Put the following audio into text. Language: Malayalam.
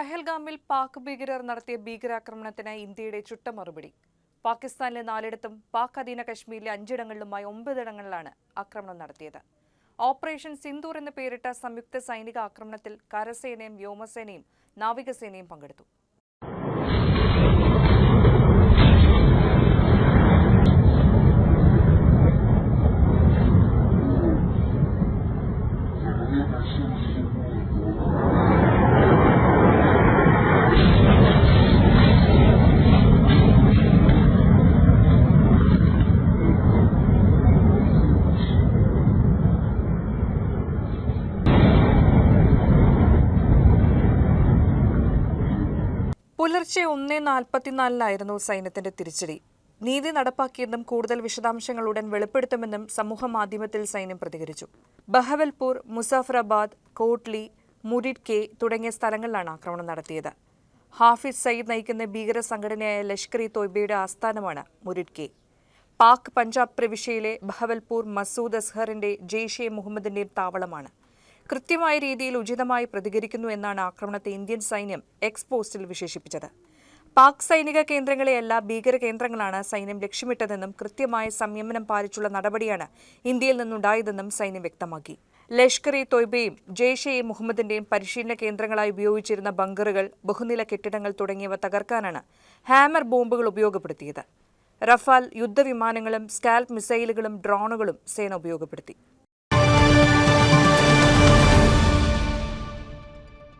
പഹൽഗാമിൽ പാക് ഭീകരർ നടത്തിയ ഭീകരാക്രമണത്തിന് ഇന്ത്യയുടെ ചുട്ട മറുപടി പാകിസ്ഥാനിലെ നാലിടത്തും പാക് അധീന കശ്മീരിലെ അഞ്ചിടങ്ങളിലുമായി ഒമ്പതിടങ്ങളിലാണ് ആക്രമണം നടത്തിയത്. ഓപ്പറേഷൻ സിന്ദൂർ എന്ന് പേരിട്ട സംയുക്ത സൈനിക ആക്രമണത്തിൽ കരസേനയും വ്യോമസേനയും നാവികസേനയും പങ്കെടുത്തു. പുലർച്ചെ ഒന്നേ നാൽപ്പത്തിനാലിനായിരുന്നു സൈന്യത്തിന്റെ തിരിച്ചടി. നീതി നടപ്പാക്കിയെന്നും കൂടുതൽ വിശദാംശങ്ങൾ ഉടൻ വെളിപ്പെടുത്തുമെന്നും സമൂഹമാധ്യമത്തിൽ സൈന്യം പ്രതികരിച്ചു. ബഹവൽപൂർ മുസാഫറാബാദ് കോട്ട്ലി മുരിഡ് കെ തുടങ്ങിയ സ്ഥലങ്ങളിലാണ് ആക്രമണം നടത്തിയത്. ഹാഫിസ് സയ്യിദ് നയിക്കുന്ന ഭീകര സംഘടനയായ ലഷ്കർ ഇ തോയ്ബയുടെ ആസ്ഥാനമാണ് മുരിഡ് കെ. പാക് പഞ്ചാബ് പ്രവിശ്യയിലെ ബഹവൽപൂർ മസൂദ് അസ്ഹറിന്റെ ജെയ്ഷെ മുഹമ്മദിന്റെയും താവളമാണ്. കൃത്യമായ രീതിയിൽ ഉചിതമായി പ്രതികരിക്കുന്നു എന്നാണ് ആക്രമണത്തെ ഇന്ത്യൻ സൈന്യം എക്സ് പോസ്റ്റിൽ വിശേഷിപ്പിച്ചത്. പാക് സൈനിക കേന്ദ്രങ്ങളെയല്ല ഭീകര കേന്ദ്രങ്ങളാണ് സൈന്യം ലക്ഷ്യമിട്ടതെന്നും കൃത്യമായ സംയമനം പാലിച്ചുള്ള നടപടിയാണ് ഇന്ത്യയിൽ നിന്നുണ്ടായതെന്നും സൈന്യം വ്യക്തമാക്കി. ലഷ്കർ ഇ തൊയ്ബയും ജെയ്ഷെ ഇ മുഹമ്മദിന്റെയും പരിശീലന കേന്ദ്രങ്ങളായി ഉപയോഗിച്ചിരുന്ന ബങ്കറുകൾ ബഹുനില കെട്ടിടങ്ങൾ തുടങ്ങിയവ തകർക്കാനാണ് ഹാമർ ബോംബുകൾ ഉപയോഗപ്പെടുത്തിയത്. റഫാൽ യുദ്ധവിമാനങ്ങളും സ്കാൽപ് മിസൈലുകളും ഡ്രോണുകളും സേന ഉപയോഗപ്പെടുത്തി.